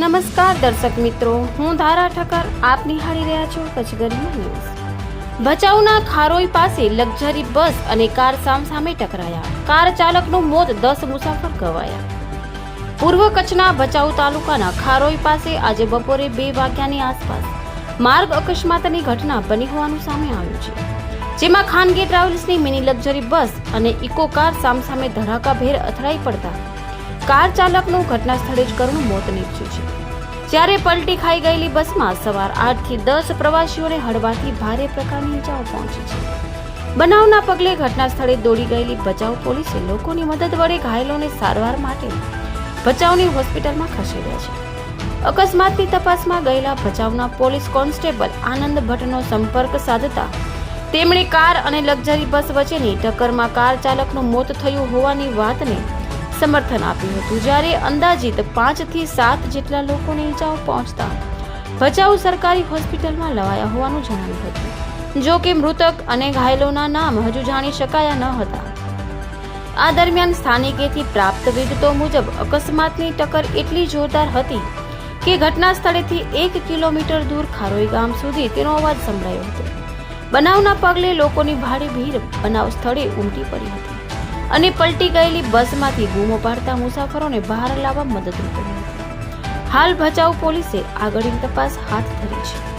નમસ્કાર દર્શક મિત્રો, હું ધારા ઠક્કર, આપ નિહાળી રહ્યા છો કચ્છ ગરમી ન્યૂઝ. ભચાઉના ખારોઈ પાસે લક્ઝરી બસ અને કાર સામસામે ટકરાયા. કાર ચાલકનું મોત દસ મુસાફર ગવાયા. પૂર્વ કચ્છના ભચાઉ તાલુકાના ખારોઈ પાસે આજે બપોરે બે વાગ્યાની આસપાસ માર્ગ અકસ્માતની ઘટના બની હોવાનું સામે આવ્યું છે. જેમાં ખાનગી ટ્રાવેલ્સની મિની લક્ઝરી બસ અને ઇકો કાર સામસામે ધડાકાભેર અથડાઈ પડતા કાર ચાલકનું ઘટના સ્થળે જ કરુણ મોત નીપજ્યું છે. જ્યારે પલટી ખાઈ ગયેલી બસમાં સવાર આઠથી દસ પ્રવાસીઓને હળવાથી ભારે પ્રકારની ઇજાઓ પહોંચી છે. બનાવના પગલે ઘટના સ્થળે દોડી ગયેલી બચાવ પોલીસે લોકોની મદદ વડે ઘાયલોને સારવાર માટે ભચાઉની હોસ્પિટલમાં ખસેડ્યા છે. અકસ્માતની તપાસમાં ગયેલા ભચાઉના પોલીસ કોન્સ્ટેબલ આનંદ ભટ્ટનો સંપર્ક સાધતા તેમણે કાર અને લક્ઝરી બસ વચ્ચેની ટક્કરમાં કાર ચાલકનું મોત થયું હોવાની વાતને સમર્થન આપ્યું હતું, જ્યારે અંદાજિત પાંચથી સાત જેટલા લોકોને ઈજાઓ પહોંચતા ભચાઉ સરકારી હોસ્પિટલમાં લવાયા હોવાનું જણાવ્યું હતું. જો કે મૃતક અને ઘાયલોના નામ હજુ જાણી શકાયા ન હતા. આ દરમિયાન સ્થાનિકેથી પ્રાપ્ત વિગતો મુજબ અકસ્માતની ટક્કર એટલી જોરદાર હતી કે ઘટના સ્થળેથી એક કિલોમીટર દૂર ખારોઈ ગામ સુધી તેનો અવાજ સંભળાયો હતો. બનાવના પગલે લોકોની ભારે ભીડ બનાવ સ્થળે ઉમટી પડી હતી. અને પલટી ગયેલી બસમાંથી બૂમો પાડતા મુસાફરોને બહાર લાવવા મદદરૂપ બની હાલ ભચાઉ પોલીસે આગળની તપાસ હાથ ધરી છે.